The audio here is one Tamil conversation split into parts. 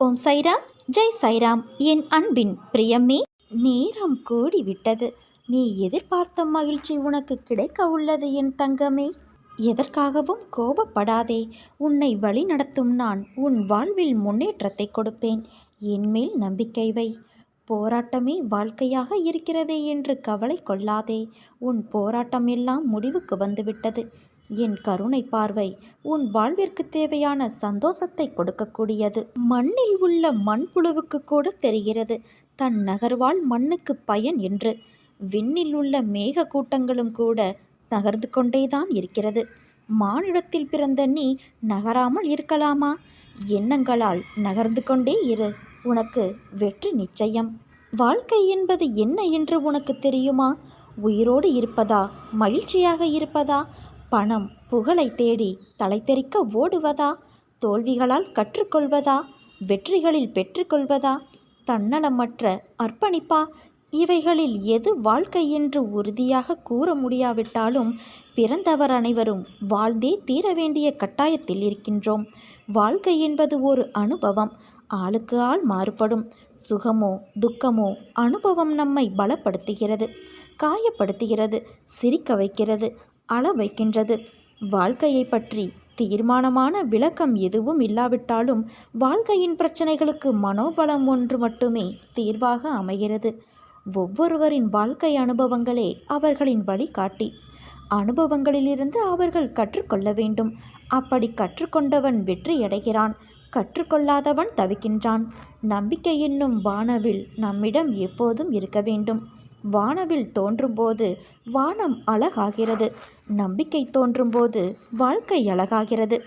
ஓம் சைராம் ஜெய் சைராம். என் அன்பின் பிரியமே நேரம் கூடிவிட்டது. நீ எதிர்பார்த்த மகிழ்ச்சி உனக்கு கிடைக்க உள்ளது என் தங்கமே. எதற்காகவும் கோபப்படாதே. உன்னை வழிநடத்தும் நான் உன் வாழ்வில் முன்னேற்றத்தை கொடுப்பேன். என்மேல் நம்பிக்கை வை. போராட்டமே வாழ்க்கையாக இருக்கிறதே என்று கவலை கொள்ளாதே. உன் போராட்டம் எல்லாம் முடிவுக்கு வந்துவிட்டது. என் கருணை பார்வை உன் வாழ்விற்கு தேவையான சந்தோஷத்தை கொடுக்கக்கூடியது. மண்ணில் உள்ள மண்புழுவுக்கு கூட தெரிகிறது. தன் நகர்வாழ் மண்ணுக்கு பயன் என்று. விண்ணில் உள்ள மேக கூட்டங்களும் கூட நகர்ந்து கொண்டேதான் இருக்கிறது. மானிடத்தில் பிறந்த நீ நகராமல் இருக்கலாமா? எண்ணங்களால் நகர்ந்து கொண்டே இரு. உனக்கு வெற்றி நிச்சயம். வாழ்க்கை என்பது என்ன என்று உனக்கு தெரியுமா? உயிரோடு இருப்பதா? மகிழ்ச்சியாக இருப்பதா? பணம் புகழை தேடி தலைத்தெறிக்க ஓடுவதா? தோல்விகளால் கற்றுக்கொள்வதா? வெற்றிகளில் பெற்றுக்கொள்வதா? தன்னலமற்ற அர்ப்பணிப்பா? இவைகளில் எது வாழ்க்கை என்று உறுதியாக கூற முடியாவிட்டாலும் பிறந்தவர் அனைவரும் வாழ்ந்தே தீர வேண்டிய கட்டாயத்தில் இருக்கின்றோம். வாழ்க்கை என்பது ஒரு அனுபவம். ஆளுக்கு ஆள் மாறுபடும். சுகமோ துக்கமோ அனுபவம் நம்மை பலப்படுத்துகிறது காயப்படுத்துகிறது சிரிக்க வைக்கிறது அள வைக்கின்றது. வாழ்க்கையை பற்றி தீர்மானமான விளக்கம் எதுவும் இல்லாவிட்டாலும் வாழ்க்கையின் பிரச்சனைகளுக்கு மனோபலம் ஒன்று மட்டுமே தீர்வாக அமைகிறது. ஒவ்வொருவரின் வாழ்க்கை அனுபவங்களே அவர்களின் வழிகாட்டி. அனுபவங்களிலிருந்து அவர்கள் கற்றுக்கொள்ள வேண்டும். அப்படி கற்றுக்கொண்டவன் வெற்றியடைகிறான். கற்றுக்கொள்ளாதவன் தவிக்கின்றான். நம்பிக்கை என்னும் வானவில் நம்மிடம் எப்போதும் இருக்க வேண்டும். வானவில் தோன்றும்போது வானம் அழகாகிறது. நம்பிக்கை தோன்றும்போது வாழ்க்கை அழகாகிறது.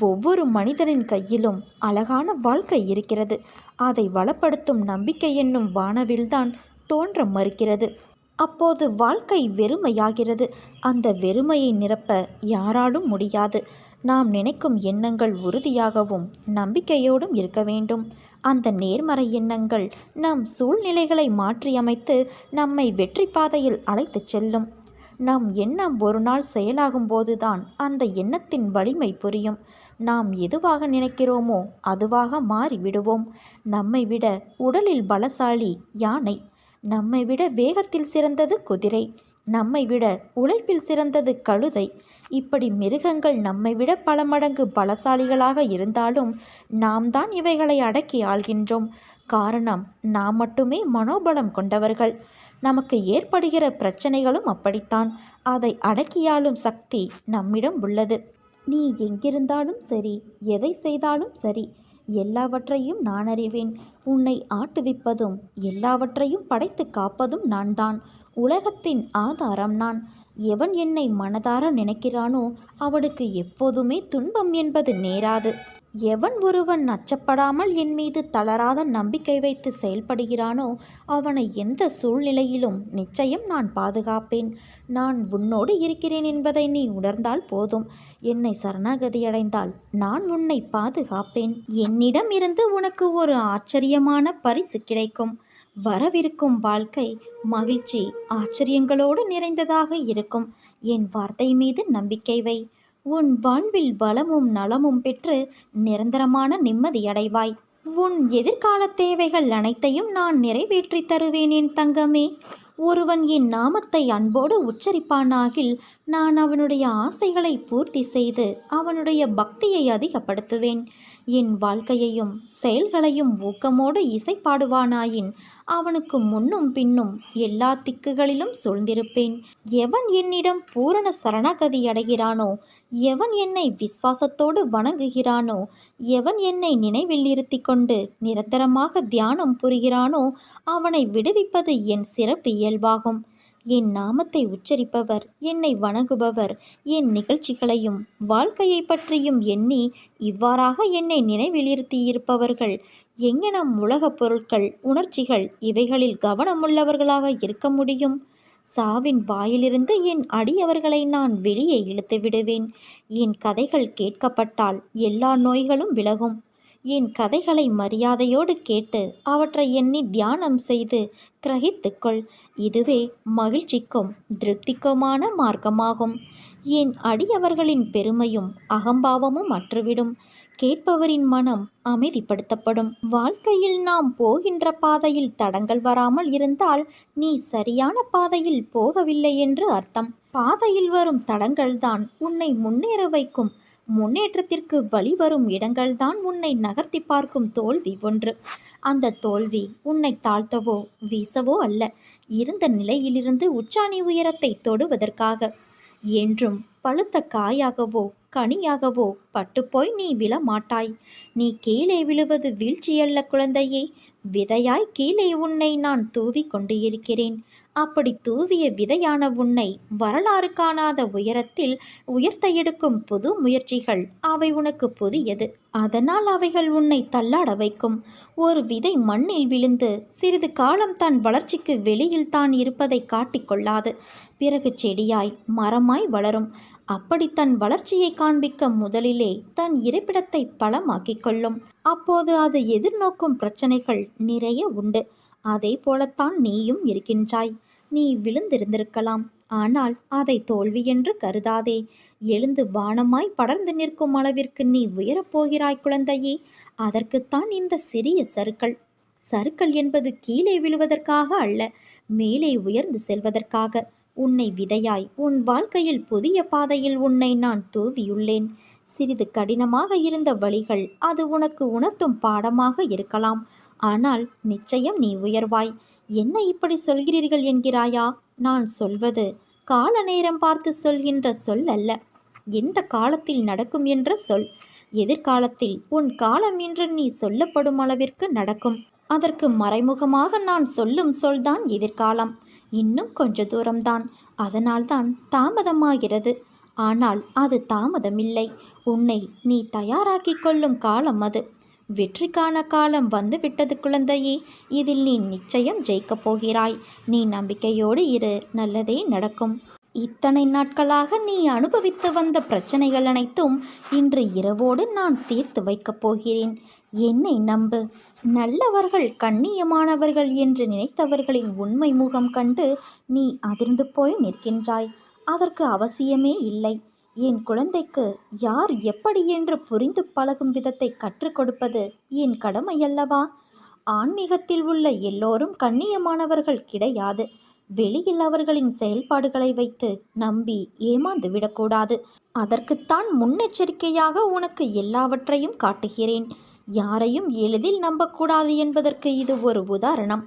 ஒவ்வொரு மனிதனின் கையிலும் அழகான வாழ்க்கை இருக்கிறது. அதை வளப்படுத்தும் நம்பிக்கை என்னும் வானவில்தான் தோன்ற மறுக்கிறது. அப்போது வாழ்க்கை வெறுமையாகிறது. அந்த வெறுமையை நிரப்ப யாராலும் முடியாது. நாம் நினைக்கும் எண்ணங்கள் உறுதியாகவும் நம்பிக்கையோடும் இருக்க வேண்டும். அந்த நேர்மறை எண்ணங்கள் நம் சூழ்நிலைகளை மாற்றியமைத்து நம்மை வெற்றி பாதையில் அழைத்துச் செல்லும். நம் எண்ணம் ஒரு நாள் செயலாகும் போதுதான் அந்த எண்ணத்தின் வலிமை புரியும். நாம் எதுவாக நினைக்கிறோமோ அதுவாக மாறிவிடுவோம். நம்மை விட உடலில் பலசாலி யானை நம்மை விட வேகத்தில் சிறந்தது குதிரை. நம்மை விட உழைப்பில் சிறந்தது கழுதை. இப்படி மிருகங்கள் நம்மை விட பல மடங்கு பலசாலிகளாக இருந்தாலும் நாம் தான் இவைகளை அடக்கி ஆள்கின்றோம். காரணம் நாம் மட்டுமே மனோபலம் கொண்டவர்கள். நமக்கு ஏற்படுகிற பிரச்சனைகளும் அப்படித்தான். அதை அடக்கியாளும் சக்தி நம்மிடம் உள்ளது. நீ எங்கிருந்தாலும் சரி எதை செய்தாலும் சரி எல்லாவற்றையும் நான் அறிவேன். உன்னை ஆட்டுவிப்பதும் எல்லாவற்றையும் படைத்து காப்பதும் நான் தான் உலகத்தின் ஆதாரம் நான். எவன் என்னை மனதார நினைக்கிறானோ அவனுக்கு எப்போதுமே துன்பம் என்பது நேராது. எவன் ஒருவன் நச்சப்படாமல் என் மீது தளராத நம்பிக்கை வைத்து செயல்படுகிறானோ அவனை எந்த சூழ்நிலையிலும் நிச்சயம் நான் பாதுகாப்பேன். நான் உன்னோடு இருக்கிறேன் என்பதை நீ உணர்ந்தால் போதும். என்னை சரணாகதியடைந்தால் நான் உன்னை பாதுகாப்பேன். என்னிடம் இருந்து உனக்கு ஒரு ஆச்சரியமான பரிசு கிடைக்கும். வரவிருக்கும் வாழ்க்கை மகிழ்ச்சி ஆச்சரியங்களோடு நிறைந்ததாக இருக்கும். என் வார்த்தை மீது நம்பிக்கை வை. உன் வாழ்வில் பலமும் நலமும் பெற்று நிரந்தரமான நிம்மதியடைவாய் உன் எதிர்கால தேவைகள் அனைத்தையும் நான் நிறைவேற்றி தருவேன் என் தங்கமே. ஒருவன் என் நாமத்தை அன்போடு உச்சரிப்பானாகில் நான் அவனுடைய ஆசைகளை பூர்த்தி செய்து அவனுடைய பக்தியை அதிகப்படுத்துவேன். என் வாழ்க்கையையும் செயல்களையும் ஊக்கமோடு இசைப்பாடுவானாயின் அவனுக்கு முன்னும் பின்னும் எல்லா திக்குகளிலும் சூழ்ந்திருப்பேன். எவன் என்னிடம் பூரண சரணகதி அடைகிறானோ எவன் என்னை விசுவாசத்தோடு வணங்குகிறானோ எவன் என்னை நினைவில் இருத்தி கொண்டு நிரந்தரமாக தியானம் புரிகிறானோ அவனை விடுவிப்பது என் சிறப்பு இயல்பாகும். என் நாமத்தை உச்சரிப்பவர் என்னை வணங்குபவர் என் நிகழ்ச்சிகளையும் வாழ்க்கையை பற்றியும் எண்ணி இவ்வாறாக என்னை நினைவிலிருத்தியிருப்பவர்கள் எங்கெனம் உலகப் பொருட்கள் உணர்ச்சிகள் இவைகளில் கவனமுள்ளவர்களாக இருக்க முடியும்? சாவின் வாயிலிருந்து என் அடியவர்களை நான் வெளியே இழுத்து விடுவேன். என் கதைகள் கேட்கப்பட்டால் எல்லா நோய்களும் விலகும். என் கதைகளை மரியாதையோடு கேட்டு அவற்றை எண்ணி தியானம் செய்து கிரகித்துக்கொள். இதுவே மகிழ்ச்சிக்கும் திருப்திக்குமான மார்க்கமாகும். என் அடியவர்களின் பெருமையும் அகம்பாவமும் அற்றுவிடும். கேட்பவரின் மனம் அமைதிப்படுத்தப்படும். வாழ்க்கையில் நாம் போகின்ற பாதையில் தடங்கள் வராமல் இருந்தால் நீ சரியான பாதையில் போகவில்லை என்று அர்த்தம். பாதையில் வரும் தடங்கள்தான் உன்னை முன்னேற வைக்கும். முன்னேற்றத்திற்கு வழிவரும் இடங்கள்தான் உன்னை நகர்த்தி பார்க்கும் தோல்வி ஒன்று. அந்த தோல்வி உன்னை தாழ்த்தவோ வீசவோ அல்ல. இருந்த நிலையிலிருந்து உச்சாணி உயரத்தை தொடுவதற்காக. என்றும் பழுத்த காயாகவோ கனியாகவோ பட்டுப்போய் நீ விழமாட்டாய். நீ கீழே விழுவது வீழ்ச்சியல்ல குழந்தையே. விதையாய் கீழே உன்னை நான் தூவி கொண்டு இருக்கிறேன் அப்படி தூவிய விதையான உன்னை வரலாறு காணாத உயரத்தில் உயர்த்த எடுக்கும் புது முயற்சிகள் அவை உனக்கு புதியது. அதனால் அவைகள் உன்னை தள்ளாட வைக்கும். ஒரு விதை மண்ணில் விழுந்து சிறிது காலம் தன் வளர்ச்சிக்கு வெளியில் தான் இருப்பதை காட்டிக்கொள்ளாது பிறகு செடியாய் மரமாய் வளரும். அப்படி தன் வளர்ச்சியை காண்பிக்க முதலிலே தன் இருப்பிடத்தை பலமாக்கிக் கொள்ளும். அப்போது அது எதிர்நோக்கும் பிரச்சனைகள் நிறைய உண்டு. அதே போலத்தான் நீயும் இருக்கின்றாய். நீ விழுந்திருந்திருக்கலாம். ஆனால் அதை தோல்வி என்று கருதாதே. எழுந்து வானமாய் படர்ந்து நிற்கும் அளவிற்கு நீ உயரப்போகிறாய் குழந்தையே. அதற்குத்தான் இந்த சிறிய சருக்கள் சருக்கள் என்பது கீழே விழுவதற்காக அல்ல மேலே உயர்ந்து செல்வதற்காக. உன்னை விதையாய் உன் வாழ்க்கையில் புதிய பாதையில் உன்னை நான் தூவியுள்ளேன். சிறிது கடினமாக இருந்த வழிகள் அது உனக்கு உணர்த்தும் பாடமாக இருக்கலாம். ஆனால் நிச்சயம் நீ உயர்வாய். என்ன இப்படி சொல்கிறீர்கள் என்கிறாயா? நான் சொல்வது கால நேரம் பார்த்து சொல்கின்ற சொல் அல்ல. எந்த காலத்தில் நடக்கும் என்ற சொல். எதிர்காலத்தில் உன் காலம் என்று நீ சொல்லப்படும் அளவிற்கு நடக்கும். அதற்கு மறைமுகமாக நான் சொல்லும் சொல்தான் எதிர்காலம். இன்னும் கொஞ்ச தூரம்தான். அதனால்தான் தாமதமாகிறது. ஆனால் அது தாமதமில்லை. உன்னை நீ தயாராக்கிக் கொள்ளும் காலம் அது. வெற்றிக்கான காலம் வந்துவிட்டது குழந்தையே. இதில் நீ நிச்சயம் ஜெயிக்கப் போகிறாய். நீ நம்பிக்கையோடு இரு. நல்லதே நடக்கும். இத்தனை நாட்களாக நீ அனுபவித்து வந்த பிரச்சனைகள் அனைத்தும் இன்று இரவோடு நான் தீர்த்து வைக்கப் போகிறேன். என்னை நம்பு. நல்லவர்கள் கண்ணியமானவர்கள் என்று நினைத்தவர்களின் உண்மை முகம் கண்டு நீ அதிர்ந்து போய் நிற்கின்றாய். அதற்கு அவசியமே இல்லை. என் குழந்தைக்கு யார் எப்படி என்று புரிந்து பழகும் விதத்தை கற்றுக் கொடுப்பது என் கடமையல்லவா? ஆன்மீகத்தில் உள்ள எல்லோரும் கண்ணியமானவர்கள் கிடையாது. வெளியில் அவர்களின் செயல்பாடுகளை வைத்து நம்பி ஏமாந்து விடக்கூடாது. அதற்குத்தான் முன்னெச்சரிக்கையாக உனக்கு எல்லாவற்றையும் காட்டுகிறேன். யாரையும் எளிதில் நம்பக்கூடாது என்பதற்கு இது ஒரு உதாரணம்.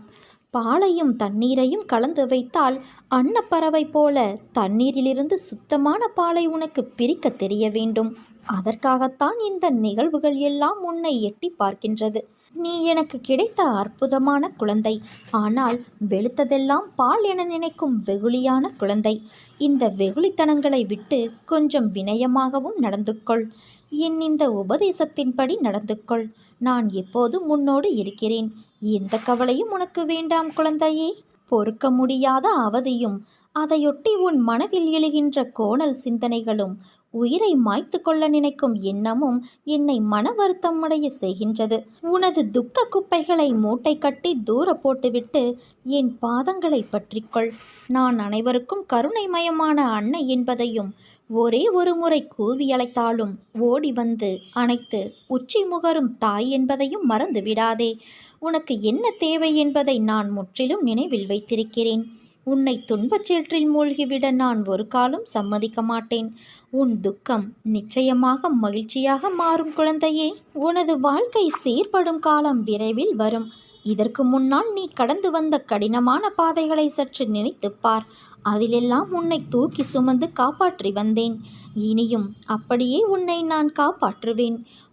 பாலையும் தண்ணீரையும் கலந்து வைத்தால் அன்னப்பறவை போல தண்ணீரிலிருந்து சுத்தமான பாலை உனக்கு பிரிக்க தெரிய வேண்டும். அதற்காகத்தான் இந்த நிகழ்வுகள் எல்லாம் உன்னை எட்டி பார்க்கின்றது. நீ எனக்கு கிடைத்த அற்புதமான குழந்தை. ஆனால் வெளுத்ததெல்லாம் பால் என நினைக்கும் வெகுளியான குழந்தை. இந்த வெகுளித்தனங்களை விட்டு கொஞ்சம் வினயமாகவும் நடந்து கொள் என் இந்த உபதேசத்தின்படி நடந்து கொள் நான் எப்போதும் முன்னோடு இருக்கிறேன்? எந்த கவலையும் உனக்கு வேண்டாம் குழந்தையே. பொறுக்க முடியாத அவதியும் அதையொட்டி உன் மனதில் எழுகின்ற கோணல் சிந்தனைகளும் உயிரை மாய்த்து கொள்ள நினைக்கும் எண்ணமும் என்னை மன வருத்தம் அடைய செய்கின்றது. உனது துக்க குப்பைகளை மூட்டை கட்டி தூர போட்டுவிட்டு என் பாதங்களை பற்றிக்கொள். நான் அனைவருக்கும் கருணைமயமான அன்னை என்பதையும் ஒரே ஒரு முறை கூவி அழைத்தாலும் ஓடி வந்து அணைத்து உச்சி முகரும் தாய் என்பதையும் மறந்து விடாதே உனக்கு என்ன தேவை என்பதை நான் முற்றிலும் நினைவில் வைத்திருக்கிறேன். உன்னை துன்பச் சேற்றில் மூழ்கிவிட நான் ஒரு காலம் சம்மதிக்க மாட்டேன். உன் துக்கம் நிச்சயமாக மகிழ்ச்சியாக மாறும் குழந்தையே. உனது வாழ்க்கை சீர்படும் காலம் விரைவில் வரும். இதற்கு முன்னால் நீ கடந்து வந்த கடினமான பாதைகளை சற்று நினைத்துப்பார் அதிலெல்லாம் உன்னை தூக்கி சுமந்து காப்பாற்றி வந்தேன். இனியும் அப்படியே உன்னை நான் காப்பாற்றுவேன்.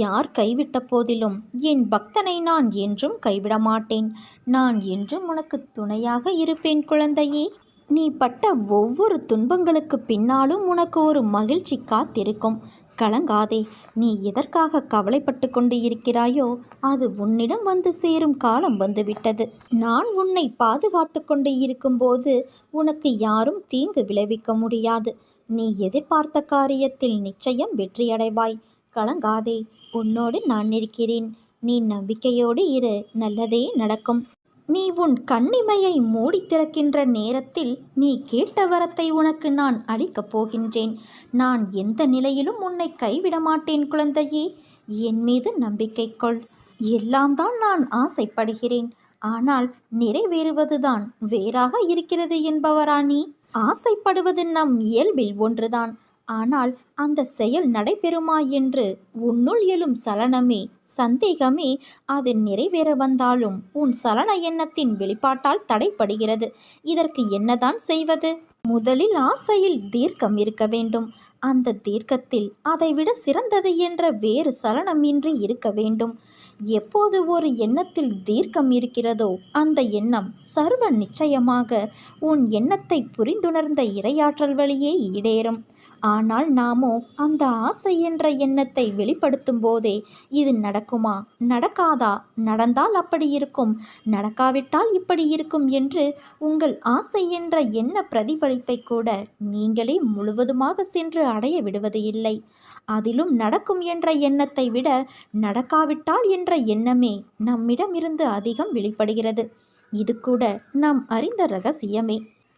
யார் கைவிட்ட போதிலும் என் பக்தனை நான் என்றும் கைவிட மாட்டேன் நான் என்றும் உனக்கு துணையாக இருப்பேன் குழந்தையே. நீ பட்ட ஒவ்வொரு துன்பங்களுக்கு பின்னாலும் உனக்கு ஒரு மகிழ்ச்சி காத்திருக்கும். கலங்காதே நீ எதற்காக கவலைப்பட்டு கொண்டு இருக்கிறாயோ அது உன்னிடம் வந்து சேரும் காலம் வந்துவிட்டது. நான் உன்னை பாதுகாத்து கொண்டு இருக்கும்போது உனக்கு யாரும் தீங்கு விளைவிக்க முடியாது. நீ எதிர்பார்த்த காரியத்தில் நிச்சயம் வெற்றியடைவாய். கலங்காதே உன்னோடு நான் இருக்கிறேன். நீ நம்பிக்கையோடு இரு. நல்லதே நடக்கும். நீ உன் கண்ணிமையை மூடி திறக்கின்ற நேரத்தில் நீ கேட்ட வரத்தை உனக்கு நான் அளிக்கப் போகின்றேன். நான் எந்த நிலையிலும் உன்னை கைவிட மாட்டேன் குழந்தையே. என் மீது நம்பிக்கை கொள். எல்லாம் தான் நான் ஆசைப்படுகிறேன். ஆனால் நிறைவேறுவதுதான் வேறாக இருக்கிறது என்பவரா நீ? ஆசைப்படுவது நம் இயல்பில் ஒன்றுதான். ஆனால் அந்த செயல் நடைபெறுமா என்று உன்னுள் எழும் சலனமே சந்தேகமே அது நிறைவேற வந்தாலும் உன் சலன எண்ணத்தின் வெளிப்பாட்டால் தடைப்படுகிறது இதற்கு என்னதான் செய்வது? முதலில் ஆசையில் தீர்க்கம் இருக்க வேண்டும். அந்த தீர்க்கத்தில் அதைவிட சிறந்தது என்ற வேறு சலனமின்றி இருக்க வேண்டும். எப்போது ஒரு எண்ணத்தில் தீர்க்கம் இருக்கிறதோ அந்த எண்ணம் சர்வ நிச்சயமாக உன் எண்ணத்தை புரிந்துணர்ந்த இரையாற்றல் வழியே ஈடேறும். ஆனால் நாமோ அந்த ஆசை என்ற எண்ணத்தை வெளிப்படுத்தும் போதே இது நடக்குமா? நடக்காதா? நடந்தால் அப்படி இருக்கும். நடக்காவிட்டால் இப்படி இருக்கும் என்று உங்கள் ஆசை என்ற எண்ண பிரதிபலிப்பை கூட நீங்களே முழுவதுமாக சென்று அடைய விடுவது இல்லை. அதிலும் நடக்கும் என்ற எண்ணத்தை விட நடக்காவிட்டால் என்ற எண்ணமே நம்மிடமிருந்து அதிகம் வெளிப்படுகிறது. இது கூட நாம் அறிந்த ரகசியமே.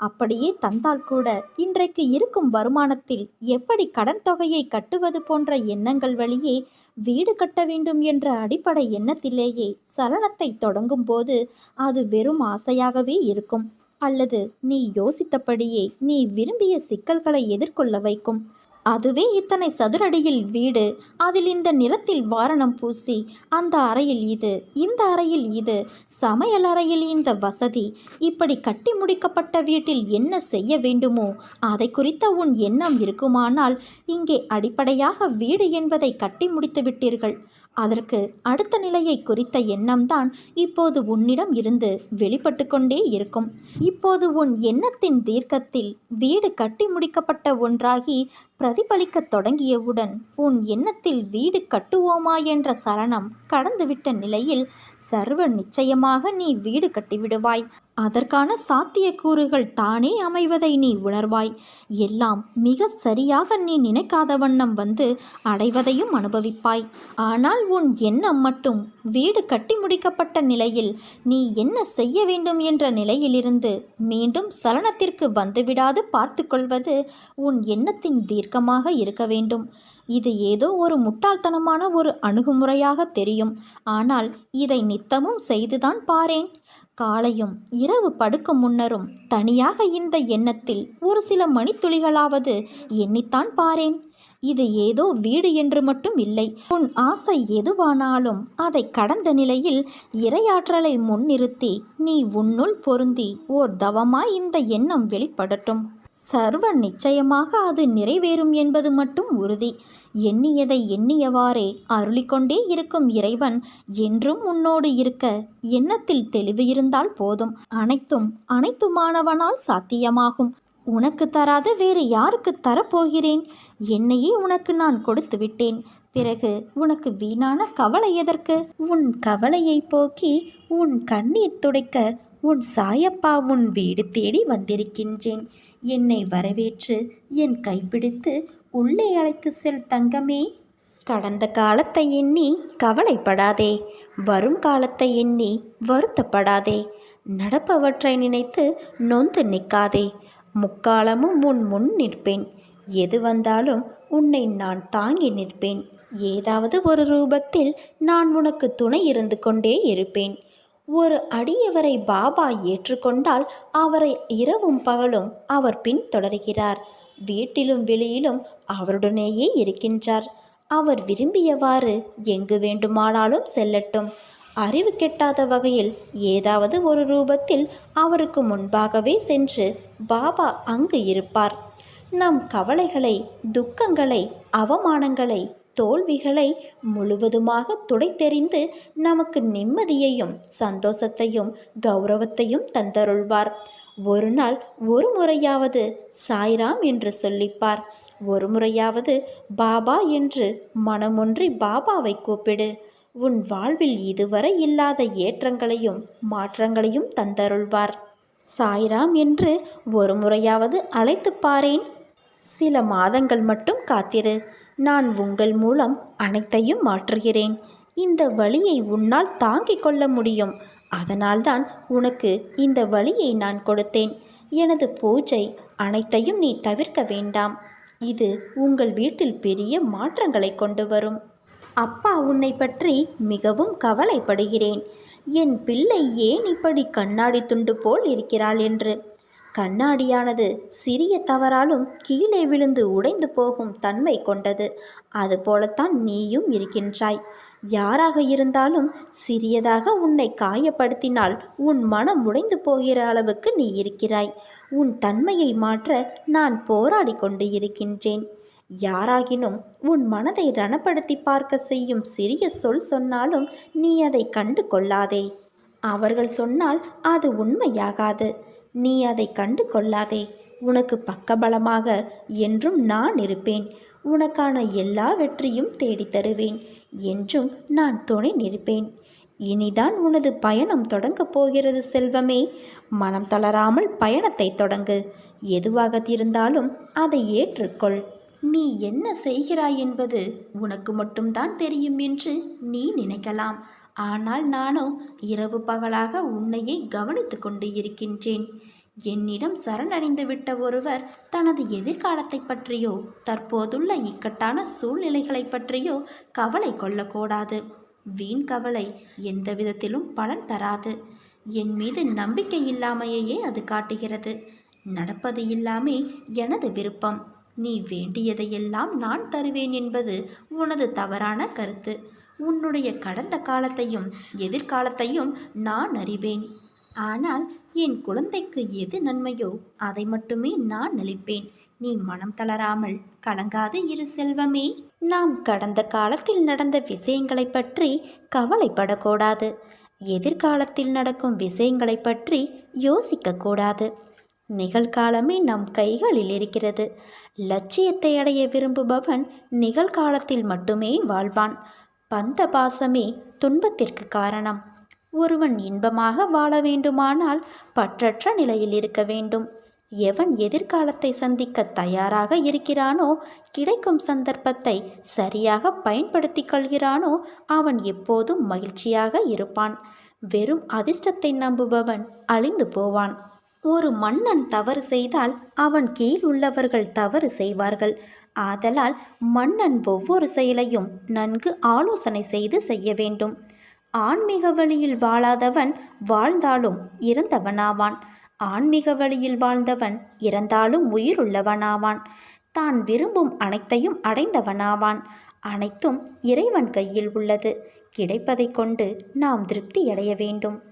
அப்படியே தந்தால் கூட இன்றைக்கு இருக்கும் வருமானத்தில் எப்படி கடன் தொகையை கட்டுவது போன்ற எண்ணங்கள் வழியே வீடு கட்ட வேண்டும் என்ற அடிப்படை எண்ணத்திலேயே சலனத்தை தொடங்கும் போது அது வெறும் ஆசையாகவே இருக்கும். அல்லது நீ யோசித்தபடியே நீ விரும்பிய சிக்கல்களை எதிர்கொள்ள வைக்கும். அதுவே இத்தனை சதுரடியில் வீடு. அதில் இந்த நிறத்தில் வாரணம் பூசி அந்த அறையில் இது இந்த அறையில் இது சமையல் அறையில் இந்த வசதி. இப்படி கட்டி முடிக்கப்பட்ட வீட்டில் என்ன செய்ய வேண்டுமோ அதை குறித்த உன் எண்ணம் இருக்குமானால் இங்கே அடிப்படையாக வீடு என்பதை கட்டி முடித்து விட்டீர்கள். அதற்கு அடுத்த நிலையை குறித்த எண்ணம்தான் இப்போது உன்னிடம் இருந்து வெளிப்பட்டு கொண்டே இருக்கும். இப்போது உன் எண்ணத்தின் தீர்க்கத்தில் வீடு கட்டி முடிக்கப்பட்ட ஒன்றாகி பிரதிபலிக்கத் தொடங்கியவுடன் உன் எண்ணத்தில் வீடு கட்டுவோமா என்ற சலனம் கடந்துவிட்ட நிலையில் சர்வ நிச்சயமாக நீ வீடு கட்டிவிடுவாய். அதற்கான சாத்தியக்கூறுகள் தானே அமைவதை நீ உணர்வாய். எல்லாம் மிக சரியாக நீ நினைக்காத வண்ணம் வந்து அடைவதையும் அனுபவிப்பாய். ஆனால் உன் எண்ணம் மட்டும் வீடு கட்டி முடிக்கப்பட்ட நிலையில் நீ என்ன செய்ய வேண்டும் என்ற நிலையிலிருந்து மீண்டும் சலனத்திற்கு வந்துவிடாது பார்த்துக்கொள்வது உன் எண்ணத்தின் தீர்க்கமாக இருக்க வேண்டும். இது ஏதோ ஒரு முட்டாள்தனமான ஒரு அணுகுமுறையாக தெரியும். ஆனால் இதை நித்தமும் செய்துதான் பாரேன். காலையும் இரவு படுக்கும் முன்னரும் தனியாக இந்த எண்ணத்தில் ஒரு சில மணித்துளிகளாவது எண்ணித்தான் பாரேன். இது ஏதோ வீடு என்று மட்டும் இல்லை. உன் ஆசை எதுவானாலும் அதை கடந்த நிலையில் இரையாற்றலை முன்னிறுத்தி நீ உன்னுள் பொருந்தி ஓர் தவமாய் இந்த எண்ணம் வெளிப்படட்டும். சர்வ நிச்சயமாக அது நிறைவேறும் என்பது மட்டும் உறுதி. எண்ணியதை எண்ணியவாறே அருளிக்கொண்டே இருக்கும் இறைவன் என்றும் உன்னோடு இருக்க எண்ணத்தில் தெளிவு இருந்தால் போதும். அனைத்தும் அனைத்துமானவனால் சாத்தியமாகும். உனக்கு தராத வேறு யாருக்கு தரப்போகிறேன்? என்னையே உனக்கு நான் கொடுத்து விட்டேன். பிறகு உனக்கு வீணான கவலை எதற்கு? உன் கவலையை போக்கி உன் கண்ணீர் துடைக்க உன் சாயப்பா உன் வீடு தேடி வந்திருக்கின்றேன். என்னை வரவேற்று என் கைப்பிடித்து உள்ளே அழைத்து செல் தங்கமே. கடந்த காலத்தை எண்ணி கவலைப்படாதே. வரும் காலத்தை எண்ணி வருத்தப்படாதே. நடப்பவற்றை நினைத்து நொந்து நிற்காதே. முக்காலமும் உன் முன் நிற்பேன். எது வந்தாலும் உன்னை நான் தாங்கி நிற்பேன். ஏதாவது ஒரு ரூபத்தில் நான் உனக்கு துணை இருந்து கொண்டே இருப்பேன். ஒரு அடியவரை பாபா ஏற்றுக்கொண்டால் அவரை இரவும் பகலும் அவர் பின் தொடர்கிறார். வீட்டிலும் வெளியிலும் அவருடனேயே இருக்கின்றார். அவர் விரும்பியவாறு எங்கு வேண்டுமானாலும் செல்லட்டும். அறிவு கெட்டாத வகையில் ஏதாவது ஒரு ரூபத்தில் அவருக்கு முன்பாகவே சென்று பாபா அங்கு இருப்பார். நம் கவலைகளை துக்கங்களை அவமானங்களை தோல்விகளை முழுவதுமாக துடைத்தெறிந்து நமக்கு நிம்மதியையும் சந்தோஷத்தையும் கௌரவத்தையும் தந்தருள்வார். ஒரு நாள் ஒரு முறையாவது சாய்ராம் என்று சொல்லிப்பார். ஒரு முறையாவது பாபா என்று மனமொன்றி பாபாவை கூப்பிடு. உன் வாழ்வில் இதுவரை இல்லாத ஏற்றங்களையும் மாற்றங்களையும் தந்தருள்வார். சாய்ராம் என்று ஒரு முறையாவது அழைத்துப் பாரேன். சில மாதங்கள் மட்டும் காத்திரு. நான் உங்கள் மூலம் அனைத்தையும் மாற்றுகிறேன். இந்த வழியை உன்னால் தாங்கிக் கொள்ள முடியும். அதனால்தான் உனக்கு இந்த வழியை நான் கொடுத்தேன். எனது பூஜை அனைத்தையும் நீ தவிர்க்க வேண்டாம். இது உங்கள் வீட்டில் பெரிய மாற்றங்களை கொண்டு வரும். அப்பா உன்னை பற்றி மிகவும் கவலைப்படுகிறேன். என் பிள்ளை ஏன் இப்படி கண்ணாடி துண்டு போல் இருக்கிறாள் என்று? கண்ணாடியானது சிறிய தவறாலும் கீழே விழுந்து உடைந்து போகும் தன்மை கொண்டது. அதுபோலத்தான் நீயும் இருக்கின்றாய். யாராக இருந்தாலும் சிறியதாக உன்னை காயப்படுத்தினால் உன் மனம் உடைந்து போகிற அளவுக்கு நீ இருக்கிறாய். உன் தன்மையை மாற்ற நான் போராடி கொண்டு இருக்கின்றேன். யாராகினும் உன் மனதை ரணப்படுத்தி பார்க்க செய்யும் சிறிய சொல் சொன்னாலும் நீ அதை கண்டு கொள்ளாதே அவர்கள் சொன்னால் அது உண்மையாகாது. நீ அதை கண்டு கொள்ளாதே. உனக்கு பக்கபலமாக என்றும் நான் இருப்பேன். உனக்கான எல்லா வெற்றியும் தேடித் தருவேன் என்றும் நான் துணை நிற்பேன். இனிதான் உனது பயணம் தொடங்கப் போகிறது செல்வமே. மனம் தளராமல் பயணத்தை தொடங்கு. எதுவாக இருந்தாலும் அதை ஏற்றுக்கொள். நீ என்ன செய்கிறாய் என்பது உனக்கு மட்டும்தான் தெரியும் என்று நீ நினைக்கலாம். ஆனால் நானோ இரவு பகலாக உன்னையே கவனித்து கொண்டு இருக்கின்றேன். என்னிடம் சரணடைந்து விட்ட ஒருவர் தனது எதிர்காலத்தை பற்றியோ தற்போதுள்ள இக்கட்டான சூழ்நிலைகளை பற்றியோ கவலை கொள்ளக்கூடாது. வீண் கவலை எந்த விதத்திலும் பலன் தராது. என் மீது நம்பிக்கை இல்லாமையே அது காட்டுகிறது. நடப்பது இல்லாமே எனது விருப்பம். நீ வேண்டியதையெல்லாம் நான் தருவேன் என்பது உனது தவறான கருத்து. உன்னுடைய கடந்த காலத்தையும் எதிர்காலத்தையும் நான் அறிவேன். ஆனால் என் குழந்தைக்கு எது நன்மையோ அதை மட்டுமே நான் அளிப்பேன் நீ மனம் தளராமல் கலங்காது இரு செல்வமே. நாம் கடந்த காலத்தில் நடந்த விஷயங்களை பற்றி கவலைப்படக்கூடாது. எதிர்காலத்தில் நடக்கும் விஷயங்களை பற்றி யோசிக்கக்கூடாது. நிகழ்காலமே நம் கைகளில் இருக்கிறது. லட்சியத்தை அடைய விரும்புபவன் நிகழ்காலத்தில் மட்டுமே வாழ்வான். பந்த பாசமே துன்பத்திற்கு காரணம். ஒருவன் இன்பமாக வாழ வேண்டுமானால் பற்றற்ற நிலையில் இருக்க வேண்டும். எவன் எதிர்காலத்தை சந்திக்க தயாராக இருக்கிறானோ கிடைக்கும் சந்தர்ப்பத்தை சரியாக பயன்படுத்தி கொள்கிறானோ அவன் எப்போதும் மகிழ்ச்சியாக இருப்பான். வெறும் அதிர்ஷ்டத்தை நம்புபவன் அழிந்து போவான். ஒரு மன்னன் தவறு செய்தால் அவன் கீழ் உள்ளவர்கள் தவறு செய்வார்கள். ஆதலால் மன்னன் ஒவ்வொரு செயலையும் நன்கு ஆலோசனை செய்து செய்ய வேண்டும். ஆன்மீக வழியில் வாழாதவன் வாழ்ந்தாலும் இறந்தவனாவான். ஆன்மீக வழியில் வாழ்ந்தவன் இறந்தாலும் உயிருள்ளவனாவான். தான் விரும்பும் அனைத்தையும் அடைந்தவனாவான். அனைத்தும் இறைவன் கையில் உள்ளது. கிடைப்பதைக் கொண்டு நாம் திருப்தி அடைய வேண்டும்.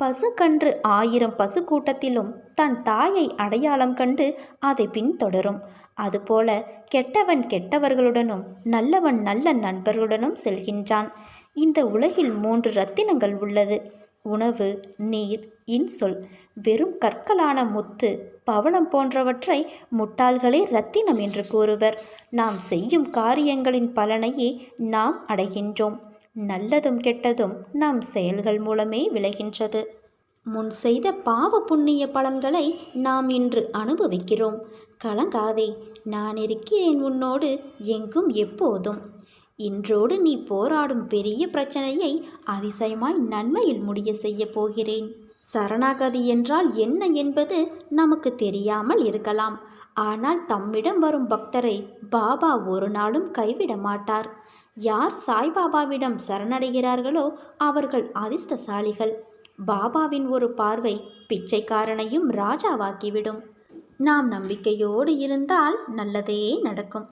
பசுக்கன்று ஆயிரம் பசு கூட்டத்திலும் தன் தாயை அடையாளம் கண்டு அதை பின்தொடரும். அதுபோல கெட்டவன் கெட்டவர்களுடனும் நல்லவன் நல்ல நண்பர்களுடனும் செல்கின்றான். இந்த உலகில் மூன்று ரத்தினங்கள் உள்ளது. உணவு நீர் இன்சொல். வெறும் கற்களான முத்து பவளம் போன்றவற்றை முட்டாள்களே ரத்தினம் என்று கூறுவர். நாம் செய்யும் காரியங்களின் பலனையே நாம் அடைகின்றோம். நல்லதும் கெட்டதும் நம் செயல்கள் மூலமே விளைகின்றது. முன் செய்த பாவ புண்ணிய பலன்களை நாம் இன்று அனுபவிக்கிறோம். கலங்காதே நான் இருக்கிறேன் உன்னோடு எங்கும் எப்போதும். இன்றோடு நீ போராடும் பெரிய பிரச்சனையை அதிசயமாய் நன்மையில் முடிய செய்ய போகிறேன். சரணாகதி என்றால் என்ன என்பது நமக்கு தெரியாமல் இருக்கலாம். ஆனால் தம்மிடம் வரும் பக்தரை பாபா ஒரு நாளும் கைவிட மாட்டார். யார் சாய்பாபாவிடம் சரணடைகிறார்களோ அவர்கள் அதிர்ஷ்டசாலிகள். பாபாவின் ஒரு பார்வை பிச்சைக்காரனையும் ராஜாவாக்கிவிடும். நாம் நம்பிக்கையோடு இருந்தால் நல்லதே நடக்கும்.